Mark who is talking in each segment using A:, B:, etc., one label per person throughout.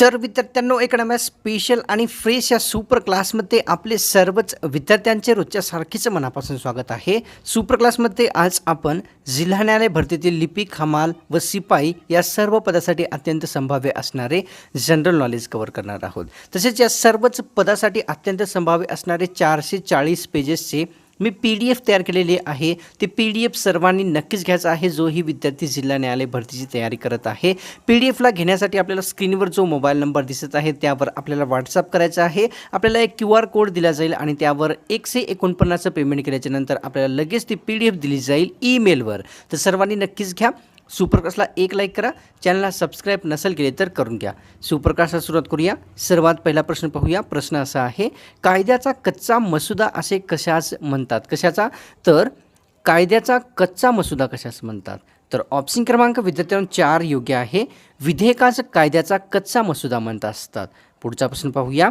A: तर विद्यार्थ्यांनो नव्या स्पेशल आणि फ्रेश या सुपर क्लासमध्ये आपले सर्वच विद्यार्थ्यांचे रोजच्या सारखीच मनापासून स्वागत आहे. सुपर क्लासमध्ये आज आपण जिल्हा न्यायालय भरतीतील लिपिक हमाल व सिपाई या सर्व पदासाठी अत्यंत संभाव्य असणारे जनरल नॉलेज कव्हर करणार आहोत. तसेच या सर्वच पदासाठी अत्यंत संभाव्य असणारे चारशे चाळीस पेजेसचे मी पी डी एफ तयार केलेली आहे. ते पी डी एफ सर्वांनी नक्कीच घ्यायचा आहे. जोही विद्यार्थी जिल्हा न्यायालय भरतीची तयारी करत आहे. पी डी एफला घेण्यासाठी आपल्याला स्क्रीनवर जो मोबाईल नंबर दिसत आहे त्यावर आपल्याला व्हॉट्सअप करायचा आहे. आपल्याला एक क्यू आर कोड दिला जाईल आणि त्यावर एकशे एकोणपन्नासचं पेमेंट केल्याच्यानंतर आपल्याला लगेच ती पी डी एफ दिली जाईल ईमेलवर तर सर्वांनी नक्कीच घ्या. सुपरकास्टला एक लाईक करा. चॅनलला सबस्क्राईब नसेल केले तर करून घ्या. सुपरकास्टला सुरुवात करूया. सर्वात पहिला प्रश्न पाहूया. प्रश्न असा आहे कायद्याचा कच्चा मसुदा असे कशास म्हणतात? कशाचा? तर कायद्याचा कच्चा मसुदा कशास म्हणतात? तर ऑप्शन क्रमांक विद्यार्थ्यांना चार योग्य आहे. विधेयकाच कायद्याचा कच्चा मसुदा म्हणत असतात. पुढचा प्रश्न पाहूया.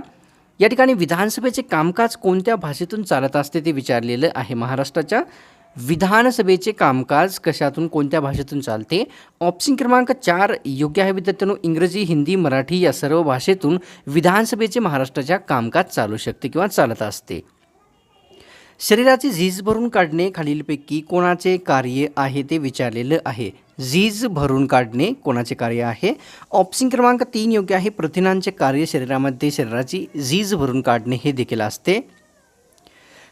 A: या ठिकाणी विधानसभेचे कामकाज कोणत्या भाषेतून चालत असते ते विचारलेलं आहे महाराष्ट्राच्या? विधानसभेचे कामकाज कशातून कोणत्या भाषेतून चालते? ऑप्शन क्रमांक चार योग्य आहे विद्यार्थ्यांनो इंग्रजी हिंदी मराठी या सर्व भाषेतून विधानसभेचे महाराष्ट्राच्या कामकाज चालू शकते किंवा चालत असते. शरीराची झीज भरून काढणे खालीलपैकी कोणाचे कार्य आहे ते विचारलेलं आहे. झीज भरून काढणे कोणाचे कार्य आहे? ऑप्शन क्रमांक तीन योग्य आहे प्रथिनांचे कार्य शरीरामध्ये शरीराची झीज भरून काढणे हे देखील असते.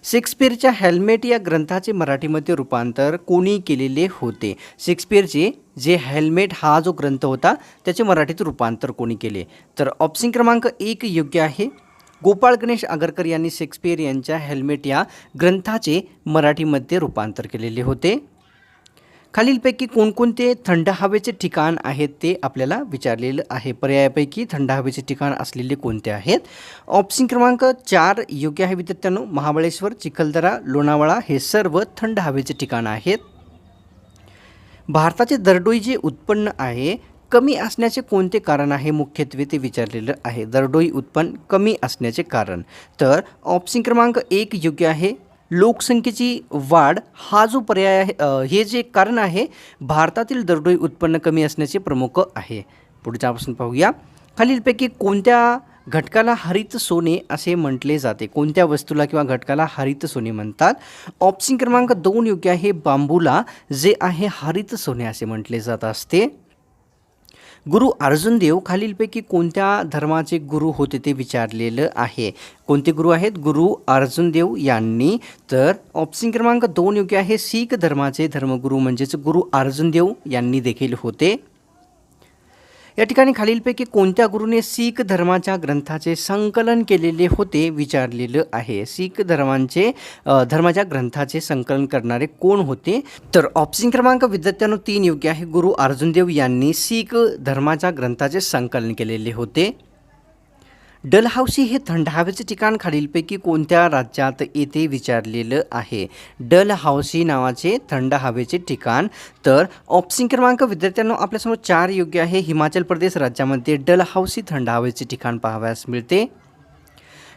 A: शेक्सपियरच्या हेल्मेट या ग्रंथाचे मराठीमध्ये रूपांतर कोणी केलेले होते? शेक्सपियरचे जे हेल्मेट हा जो ग्रंथ होता त्याचे मराठीत रूपांतर कोणी केले? तर ऑप्शन क्रमांक एक योग्य आहे. गोपाळ गणेश आगरकर यांनी शेक्सपियर यांच्या हेल्मेट या ग्रंथाचे मराठीमध्ये रूपांतर केलेले होते. खालीलपैकी कोणकोणते थंड हवेचे ठिकाण आहेत ते आपल्याला विचारलेलं आहे. पर्यायापैकी थंड हवेचे ठिकाण असलेले कोणते आहेत? ऑप्शन क्रमांक चार योग्य आहे विद्यार्थ्यांनो महाबळेश्वर चिखलदरा लोणावळा हे सर्व थंड हवेचे ठिकाण आहेत. भारताचे दरडोई जे उत्पन्न आहे कमी असण्याचे कोणते कारण आहे? मुख्यत्वे ते विचारलेलं आहे. दरडोई उत्पन्न कमी असण्याचे कारण. तर ऑप्शन क्रमांक एक योग्य आहे लोकसंख्येची वाढ हा जो पर्याय आहे हे जे कारण आहे भारतातील दरडोई उत्पन्न कमी असण्याचे प्रमुख आहे. पुढच्या आपण पाहूया. खालीलपैकी कोणत्या घटकाला हरित सोने असे म्हटले जाते? कोणत्या वस्तूला किंवा घटकाला हरित सोने म्हणतात? ऑप्शन क्रमांक दोन योग्य आहे. बांबूला जे आहे हरित सोने असे म्हटले जात असते. गुरु अर्जुन देव खालीलपैकी कोणत्या धर्माचे गुरु होते ते विचारलेलं आहे? कोणते गुरु आहेत? गुरु अर्जुन देव यांनी. तर ऑप्शन क्रमांक दोन योग्य आहे. शीख धर्माचे धर्मगुरू म्हणजेच गुरु अर्जुन देव यांनी देखील होते. या ठिकाणी खालीलपैकी कोणत्या गुरुने शीख धर्माच्या ग्रंथाचे संकलन केलेले होते विचारलेलं आहे. शीख धर्मांचे धर्माच्या ग्रंथाचे संकलन करणारे कोण होते? तर ऑप्शन क्रमांक विद्यार्थ्यांनो तीन योग्य आहे. गुरु अर्जुनदेव यांनी शीख धर्माच्या ग्रंथाचे संकलन केलेले होते. डलहौसी हे थंड हवेचे ठिकाण खालीलपैकी कोणत्या राज्यात येते विचारलेलं आहे? डलहौसी नावाचे थंड हवेचे ठिकाण. तर ऑप्शन क्रमांक विद्यार्थ्यांना आपल्यासमोर चार योग्य आहे. हिमाचल प्रदेश राज्यामध्ये डलहौसी थंड हवेचे ठिकाण पाहावयास मिळते.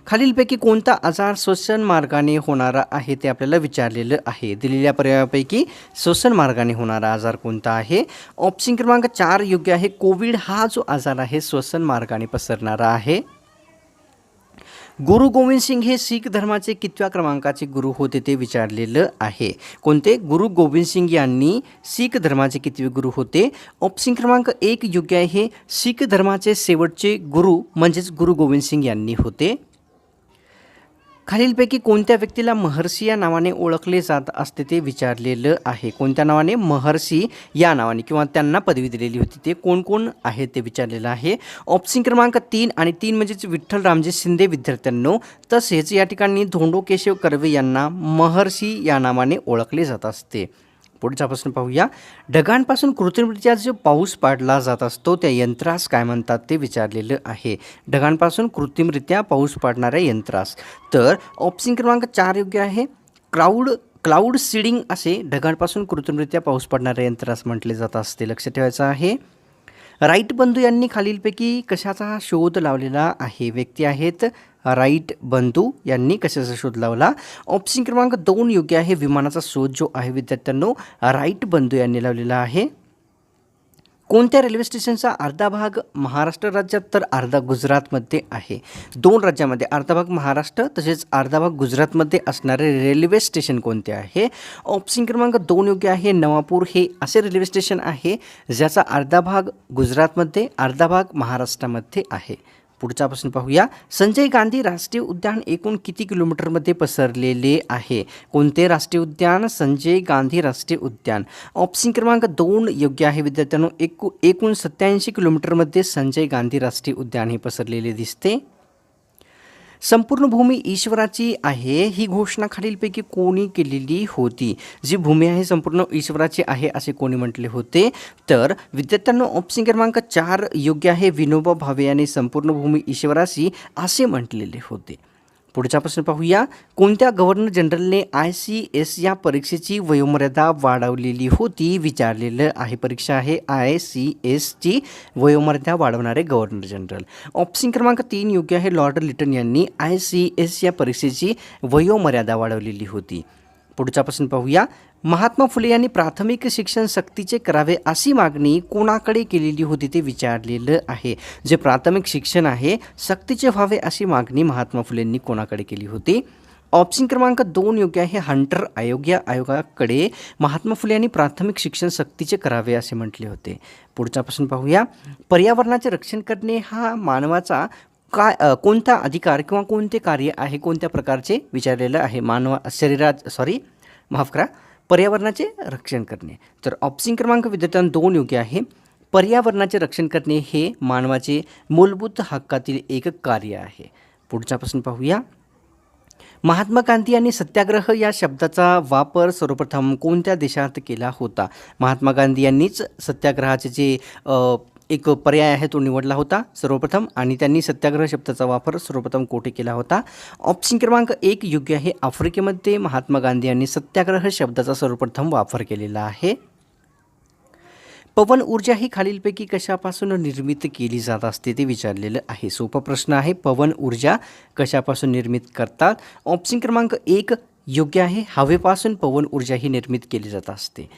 A: खालीलपैकी कोणता आजार श्वसन मार्गाने होणारा आहे ते आपल्याला विचारलेलं आहे. दिलेल्या पर्यायापैकी श्वसन मार्गाने होणारा आजार कोणता आहे? ऑप्शन क्रमांक चार योग्य आहे. कोविड हा जो आजार आहे श्वसन मार्गाने पसरणारा आहे. गुरु गोविंद सिंग हे शीख धर्माचे कितव्या क्रमांकाचे गुरु होते ते विचारलेलं आहे. कोणते? गुरु गोविंद सिंग यांनी शीख धर्माचे कितवे गुरु होते? ऑप्शन क्रमांक एक योग्य आहे. हे शीख धर्माचे शेवटचे गुरु म्हणजेच गुरु गोविंद सिंग यांनी होते. खालीलपैकी कोणत्या व्यक्तीला महर्षी या नावाने ओळखले जात असते ते विचारलेलं आहे. कोणत्या नावाने? महर्षी या नावाने किंवा त्यांना पदवी दिलेली होती ते कोण कोण आहे ते विचारलेलं आहे. ऑप्शन क्रमांक तीन आणि तीन म्हणजेच विठ्ठल रामजी शिंदे विद्यार्थ्यांनो तसेच या ठिकाणी धोंडो केशव कर्वे यांना महर्षी या नावाने ओळखले जात असते. पुढचा प्रश्न पाहूया. ढगांपासून कृत्रिमरित्या जो पाऊस पाडला जात असतो त्या यंत्रास काय म्हणतात ते विचारलेलं आहे. ढगांपासून कृत्रिमरित्या पाऊस पाडणाऱ्या यंत्रास. तर ऑप्शन क्रमांक चार योग्य आहे. क्राऊड क्लाऊड सीडिंग असे ढगांपासून कृत्रिमरित्या पाऊस पाडणाऱ्या यंत्रास म्हटले जात असते. लक्ष ठेवायचं आहे. राईट बंधू यांनी खालीलपैकी कशाचा शोध लावलेला आहे? व्यक्ती आहेत राईट बंधू यांनी कशाचा शोध लावला? ऑप्शन क्रमांक दोन योग्य आहे. विमानाचा शोध जो आहे विद्यार्थ्यांनो राईट बंधू यांनी लावलेला आहे. कोणत्या रेल्वे स्टेशनचा अर्धा भाग महाराष्ट्र राज्यात तर अर्धा गुजरातमध्ये आहे? दोन राज्यामध्ये अर्धा भाग महाराष्ट्र तसेच अर्धा भाग गुजरातमध्ये असणारे रेल्वे स्टेशन कोणते आहे? ऑप्शन क्रमांक दोन योग्य आहे. नवापूर हे असे रेल्वे स्टेशन आहे ज्याचा अर्धा भाग गुजरातमध्ये अर्धा भाग महाराष्ट्रामध्ये आहे. पुढचा प्रश्न पाहूया. संजय गांधी राष्ट्रीय उद्यान एकूण किती किलोमीटरमध्ये पसरलेले आहे? कोणते राष्ट्रीय उद्यान? संजय गांधी राष्ट्रीय उद्यान. ऑप्शन क्रमांक दोन योग्य आहे विद्यार्थ्यांनो. एकू एकूण सत्याऐंशी किलोमीटरमध्ये संजय गांधी राष्ट्रीय उद्यान हे पसरलेले दिसते. संपूर्ण भूमी ईश्वराची आहे. ही घोषणा खालीलपैकी कोणी केलेली होती? जी भूमी आहे संपूर्ण ईश्वराची आहे असे कोणी म्हटले होते? तर विद्यार्थ्यांनो ऑप्शन क्रमांक चार योग्य आहे. विनोबा भावे यांनी संपूर्ण भूमी ईश्वराची असे म्हटलेले होते. पुढचा प्रश्न पाहूया. कोणत्या गव्हर्नर जनरलने आय सी एस या परीक्षेची वयोमर्यादा वाढवलेली होती विचारलेलं आहे. परीक्षा आहे आय सी एसची वयोमर्यादा वाढवणारे गव्हर्नर जनरल ऑप्शन क्रमांक तीन योग्य आहे. लॉर्ड लिटन यांनी आय सी एस या परीक्षेची वयोमर्यादा वाढवलेली होती. पुढचा प्रश्न पाहूया. महात्मा फुले यांनी प्राथमिक शिक्षण सक्तीचे करावे अशी मागणी कोणाकडे केलेली होती ते विचारलेलं आहे. जे प्राथमिक शिक्षण आहे सक्तीचे व्हावे अशी मागणी महात्मा फुलेंनी कोणाकडे केली होती? ऑप्शन क्रमांक दोन योग्य आहे हंटर आयोग या आयोगाकडे महात्मा फुले यांनी प्राथमिक शिक्षण सक्तीचे करावे असे म्हटले होते. पुढचा प्रश्न पाहूया. पर्यावरणाचे रक्षण करणे हा मानवाचा काय कोणता अधिकार किंवा कोणते कार्य आहे कोणत्या प्रकारचे विचारलेलं आहे मानवा शरीरात सॉरी माफ करा पर्यावरणाचे रक्षण करणे. तर ऑप्शन क्रमांक विद्यार्थ्यांना दोन योग्य आहे. पर्यावरणाचे रक्षण करणे हे मानवाचे मूलभूत हक्कातील एक कार्य आहे. पुढचा प्रश्न पाहूया. महात्मा गांधी यांनी सत्याग्रह या शब्दाचा वापर सर्वप्रथम कोणत्या देशात केला होता? महात्मा गांधी यांनीच सत्याग्रहाचे जे एक पर्याय आहे तो निवडला होता सर्वप्रथम आणि त्यांनी सत्याग्रह शब्दाचा वापर सर्वप्रथम कोठे केला होता? ऑप्शन क्रमांक एक योग्य आहे. आफ्रिकेमध्ये महात्मा गांधी यांनी सत्याग्रह शब्दाचा सर्वप्रथम वापर केलेला आहे. पवन ऊर्जा ही खालीलपैकी कशापासून निर्मित केली जात असते ते विचारलेलं आहे. सोपा प्रश्न आहे. पवन ऊर्जा कशापासून निर्मित करतात? ऑप्शन क्रमांक एक योग्य आहे. हवेपासून पवन ऊर्जा ही निर्मित केली जात असते.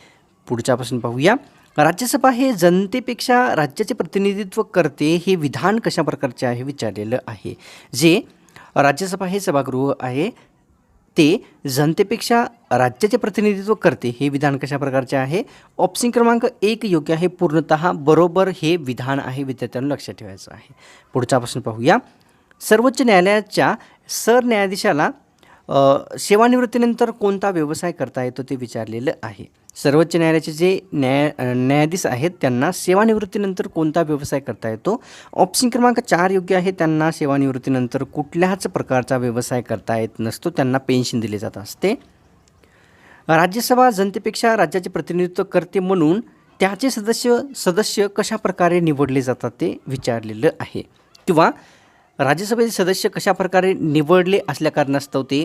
A: पुढच्यापासून पाहूया. राज्यसभा हे जनतेपेक्षा राज्याचे प्रतिनिधित्व करते हे विधान कशा प्रकारचे आहे विचारलेलं आहे. जे राज्यसभा हे सभागृह आहे ते जनतेपेक्षा राज्याचे प्रतिनिधित्व करते हे विधान कशा प्रकारचे आहे? ऑप्शन क्रमांक एक योग्य आहे पूर्णतः बरोबर हे विधान आहे विद्यार्थ्यांना लक्षात ठेवायचं आहे. पुढचा प्रश्न पाहूया. सर्वोच्च न्यायालयाच्या सरन्यायाधीशाला सेवानिवृत्तीनंतर कोणता व्यवसाय करता येतो ते विचारलेलं आहे. सर्वोच्च न्यायालयाचे जे न्याय न्यायाधीश आहेत त्यांना सेवानिवृत्तीनंतर कोणता व्यवसाय करता येतो? ऑप्शन क्रमांक चार योग्य आहे त्यांना सेवानिवृत्तीनंतर कुठल्याच प्रकारचा व्यवसाय करता येत नसतो त्यांना पेन्शन दिले जात असते. राज्यसभा जनतेपेक्षा राज्याचे प्रतिनिधित्व करते म्हणून त्याचे सदस्य सदस्य कशा प्रकारे निवडले जातात ते विचारलेलं आहे. किंवा राज्यसभेचे सदस्य कशा प्रकारे निवडले असल्या कारणास्तव ते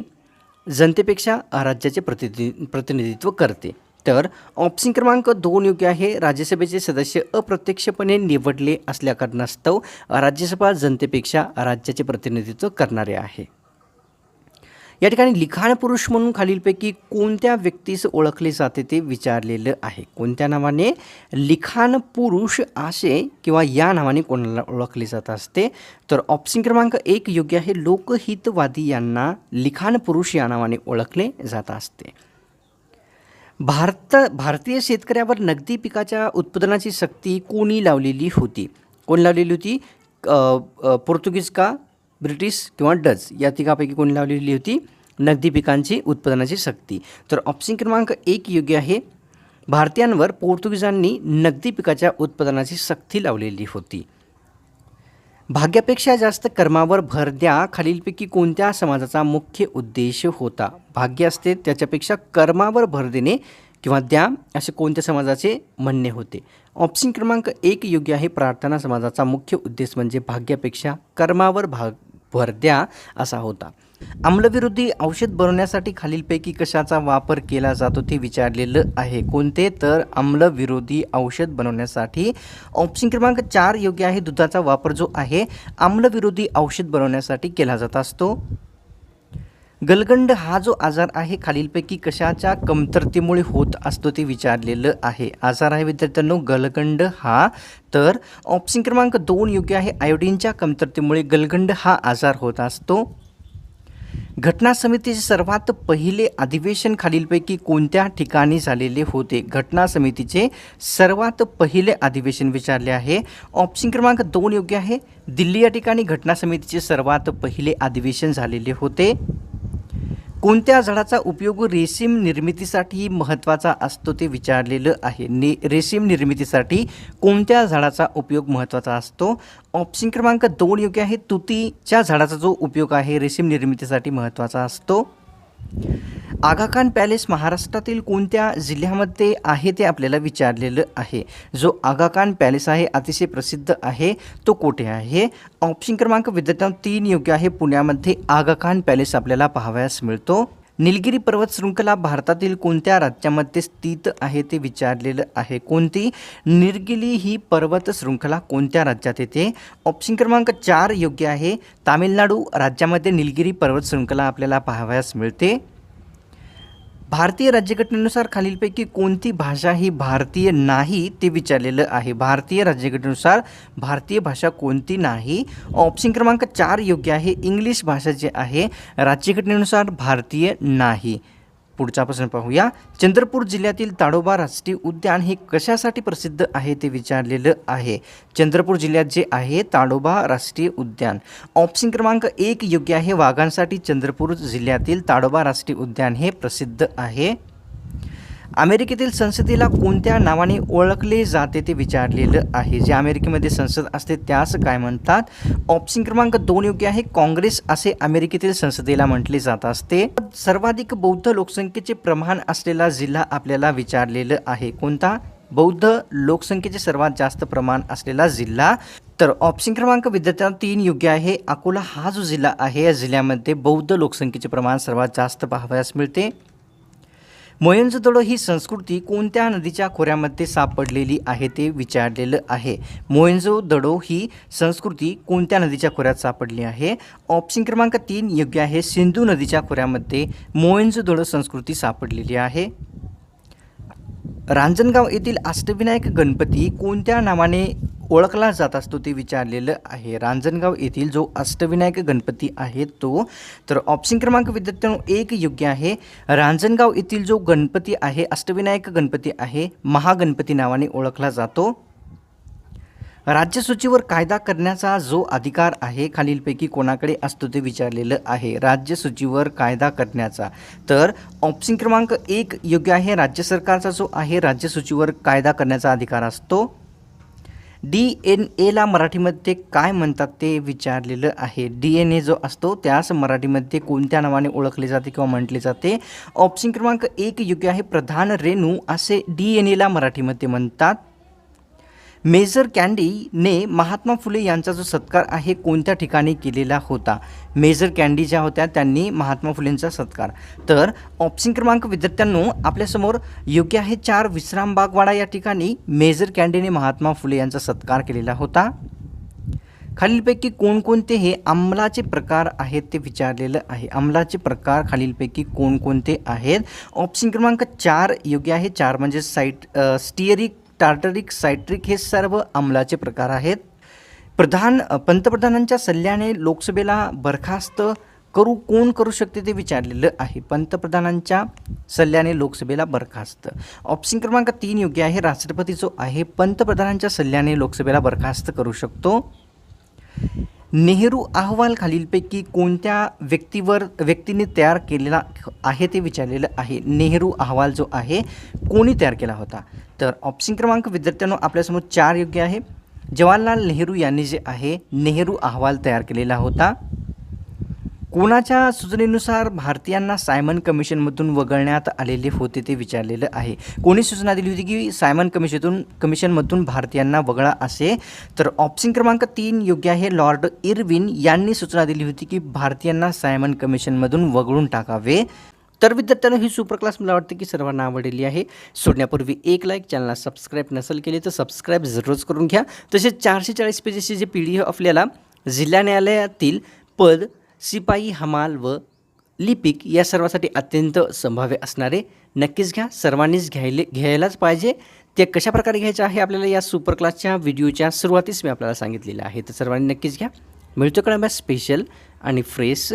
A: जनतेपेक्षा राज्याचे प्रतिनि प्रतिनिधित्व करते. तर ऑप्शन क्रमांक दोन योग्य आहे. राज्यसभेचे सदस्य अप्रत्यक्षपणे निवडले असल्या कारणास्तव राज्यसभा जनतेपेक्षा राज्याचे प्रतिनिधित्व करणारे आहे. या ठिकाणी लिखाण पुरुष म्हणून खालीलपैकी कोणत्या व्यक्तीस ओळखले जाते ते विचारलेलं आहे? कोणत्या नावाने लिखाण पुरुष असे किंवा या नावाने कोणाला ओळखले जात असते? तर ऑप्शन क्रमांक एक योग्य आहे. लोकहितवादी यांना लिखाण पुरुष या नावाने ओळखले जात असते. भारत भारतीय शेतकऱ्यावर नगदी पिकाच्या उत्पादनाची सक्ती कोणी लावलेली होती? कोण लावलेली होती? पोर्तुगीज का? ब्रिटिश किंवा डच या तिघापैकी कोणी लावलेली होती? नगदी पिकांची उत्पादनाची सक्ती. तर ऑप्शन क्रमांक एक योग्य आहे. भारतीयांवर पोर्तुगीजांनी नगदी पिकाच्या उत्पादनाची सक्ती लावलेली होती. भाग्यापेक्षा जास्त कर्मावर भर द्या खालीलपैकी कोणत्या समाजाचा मुख्य उद्देश होता? भाग्य असते त्याच्यापेक्षा कर्मावर भर देणे किंवा द्या असे कोणत्या समाजाचे म्हणणे होते? ऑप्शन क्रमांक एक योग्य आहे. प्रार्थना समाजाचा मुख्य उद्देश म्हणजे भाग्यापेक्षा कर्मावर भाग भर द्या असा होता. आम्लविरोधी औषध बनवण्यासाठी खालीलपैकी कशाचा वापर केला जातो ते विचारलेलं आहे. कोणते? तर आम्लविरोधी औषध बनवण्यासाठी ऑप्शन क्रमांक चार योग्य आहे. दुधाचा वापर जो आहे आम्लविरोधी औषध बनवण्यासाठी केला जात असतो. गलगंड हा जो आजार आहे खालीलपैकी कशाच्या कमतरतेमुळे होत असतो ते विचारलेलं आहे. आजार आहे विद्यार्थ्यांनो गलगंड हा तर ऑप्शन क्रमांक दोन योग्य आहे. आयोडीनच्या कमतरतेमुळे गलगंड हा आजार होत असतो. घटना समितीचे सर्वात पहिले अधिवेशन खालीलपैकी कोणत्या ठिकाणी झालेले होते? घटना समितीचे सर्वात पहिले अधिवेशन विचारले आहे. ऑप्शन क्रमांक दोन योग्य आहे. दिल्ली या ठिकाणी घटना समितीचे सर्वात पहिले अधिवेशन झालेले होते. कोणत्या झाडाचा उपयोग रेशीम निर्मितीसाठी महत्त्वाचा असतो ते विचारलेलं आहे. ने रेशीम निर्मितीसाठी कोणत्या झाडाचा उपयोग महत्त्वाचा असतो? ऑप्शन क्रमांक दोन योग्य आहे. तुतीच्या झाडाचा जो उपयोग आहे रेशीम निर्मितीसाठी महत्त्वाचा असतो. आगा खान पॅलेस महाराष्ट्रातील कोणत्या जिल्ह्यामध्ये आहे ते आपल्याला विचारलेलं आहे. जो आगा खान पॅलेस आहे अतिशय प्रसिद्ध आहे तो कोठे आहे? ऑप्शन क्रमांक विद्यार्थ्यांना तीन योग्य आहे. पुण्यामध्ये आगा खान पॅलेस आपल्याला पाहावयास मिळतो. निलगिरी पर्वत शृंखला भारतातील कोणत्या राज्यामध्ये स्थित आहे ते विचारलेलं आहे. कोणती? निलगिरी ही पर्वत शृंखला कोणत्या राज्यात येते? ऑप्शन क्रमांक चार योग्य आहे. तामिळनाडू राज्यामध्ये निलगिरी पर्वत शृंखला आपल्याला पाहावयास मिळते. भारतीय राज्यघटनेनुसार खालीलपैकी कोणती भाषा ही भारतीय नाही ते विचारलेलं आहे. भारतीय राज्यघटनेनुसार भारतीय भाषा कोणती नाही? ऑप्शन क्रमांक चार योग्य आहे. इंग्लिश भाषा जी आहे राज्यघटनेनुसार भारतीय नाही. पुढचा प्रश्न पाहूया. चंद्रपूर जिल्ह्यातील ताडोबा राष्ट्रीय उद्यान हे कशासाठी प्रसिद्ध आहे ते विचारलेलं आहे. चंद्रपूर जिल्ह्यात जे आहे ताडोबा राष्ट्रीय उद्यान. ऑप्शन क्रमांक एक योग्य आहे. वाघांसाठी चंद्रपूर जिल्ह्यातील ताडोबा राष्ट्रीय उद्यान हे प्रसिद्ध आहे. अमेरिकेतील संसदेला कोणत्या नावाने ओळखले जाते ते विचारलेलं आहे. जे अमेरिकेमध्ये संसद असते त्यास काय म्हणतात? ऑप्शन क्रमांक दोन योग्य आहे. काँग्रेस असे अमेरिकेतील संसदेला म्हटले जात असते. सर्वाधिक बौद्ध लोकसंख्येचे प्रमाण असलेला जिल्हा आपल्याला विचारलेलं आहे. कोणता? बौद्ध लोकसंख्येचे सर्वात जास्त प्रमाण असलेला जिल्हा. तर ऑप्शन क्रमांक विद्यार्थ्यांना तीन योग्य आहे. अकोला हा जो जिल्हा आहे या जिल्ह्यामध्ये बौद्ध लोकसंख्येचे प्रमाण सर्वात जास्त पाहावयास मिळते. मोहेंजोदडो ही संस्कृती कोणत्या नदीच्या खोऱ्यामध्ये सापडलेली आहे ते विचारलेलं आहे. मोहेंजोदडो ही संस्कृती कोणत्या नदीच्या खोऱ्यात सापडली आहे? ऑप्शन क्रमांक तीन योग्य आहे. सिंधू नदीच्या खोऱ्यामध्ये मोहेंजोदडो संस्कृती सापडलेली आहे. रांजणगाव येथील अष्टविनायक गणपती कोणत्या नावाने ओळखला जात असतो ते विचारलेलं आहे. रांजणगाव येथील जो अष्टविनायक गणपती आहे तो तर ऑप्शन क्रमांक विद्यार्थ्यांनो एक योग्य आहे. रांजणगाव येथील जो गणपती आहे अष्टविनायक गणपती आहे महागणपती नावाने ओळखला जातो. राज्यसूचीवर कायदा करण्याचा जो अधिकार आहे खालीलपैकी कोणाकडे असतो ते विचारलेलं आहे. राज्यसूचीवर कायदा करण्याचा. तर ऑप्शन क्रमांक एक योग्य आहे राज्य सरकारचा जो आहे राज्यसूचीवर कायदा करण्याचा अधिकार असतो. डी एन एला मराठीमध्ये काय म्हणतात ते विचारलेलं आहे. डी एन ए जो असतो त्यास मराठीमध्ये कोणत्या नावाने ओळखले जाते किंवा म्हटले जाते? ऑप्शन क्रमांक एक योग्य आहे प्रधान रेणू असे डी एन एला मराठीमध्ये म्हणतात. मेजर कँडीने महात्मा फुले यांचा जो सत्कार आहे कोणत्या ठिकाणी केलेला होता? मेजर कँडी ज्या होत्या त्यांनी महात्मा फुलेंचा सत्कार. तर ऑप्शन क्रमांक विद्यार्थ्यांनो आपल्यासमोर योग्य आहे चार विश्राम बागवाडा या ठिकाणी मेजर कँडीने महात्मा फुले यांचा सत्कार केलेला होता. खालीलपैकी कोणकोणते हे अंमलाचे प्रकार आहेत ते विचारलेलं आहे. अंमलाचे प्रकार खालीलपैकी कोणकोणते आहेत? ऑप्शन क्रमांक चार योग्य आहे. चार म्हणजे साईट स्टिअरिक टार्टरिक सायट्रिक हे सर्व अंमलाचे प्रकार आहेत. प्रधान पंतप्रधानांच्या सल्ल्याने लोकसभेला बरखास्त करू कोण करू शकते ते विचारलेलं आहे. पंतप्रधानांच्या सल्ल्याने लोकसभेला बरखास्त. ऑप्शन क्रमांक तीन योग्य आहे राष्ट्रपती जो आहे. पंतप्रधानांच्या सल्ल्याने लोकसभेला बरखास्त करू शकतो. नेहरू अहवाल खालीलपैकी कोणत्या व्यक्तीवर व्यक्तीने तयार केलेला आहे ते विचारलेलं आहे. नेहरू अहवाल जो आहे कोणी तयार केला होता? तर ऑप्शन क्रमांक विद्यार्थ्यांनो आपल्यासमोर चार योग्य आहे. जवाहरलाल नेहरू यांनी जे आहे नेहरू अहवाल तयार केलेला होता. कोणाच्या सूचनेनुसार भारतीयांना सायमन कमिशनमधून वगळण्यात आलेले होते ते विचारलेलं आहे. कोणी सूचना दिली होती की सायमन कमिशनतून कमिशनमधून भारतीयांना वगळा असे? तर ऑप्शन क्रमांक तीन योग्य आहे. लॉर्ड इरविन यांनी सूचना दिली होती की भारतीयांना सायमन कमिशनमधून वगळून टाकावे. तर विद्यार्थ्यांना ही सुपर क्लास मला वाटते की सर्वांना आवडलेली आहे. सोडण्यापूर्वी एक लाईक चॅनलला सबस्क्राईब नसेल केले तर सबस्क्राईब जरूरच करून घ्या. तसेच चारशे चाळीस पेजेसचे जे पी डी एफ आपल्याला जिल्हा न्यायालयातील पद शिपाई हमाल व लिपिक या सर्वासाठी अत्यंत संभाव्य असणारे. नक्कीच घ्या सर्वांनीच घ्यायले घ्यायलाच पाहिजे. ते कशाप्रकारे घ्यायचं आहे आपल्याला या सुपर क्लासच्या व्हिडिओच्या सुरुवातीस मी आपल्याला सांगितलेलं आहे. तर सर्वांनी नक्कीच घ्या. मिळतो कळंबा स्पेशल आणि फ्रेश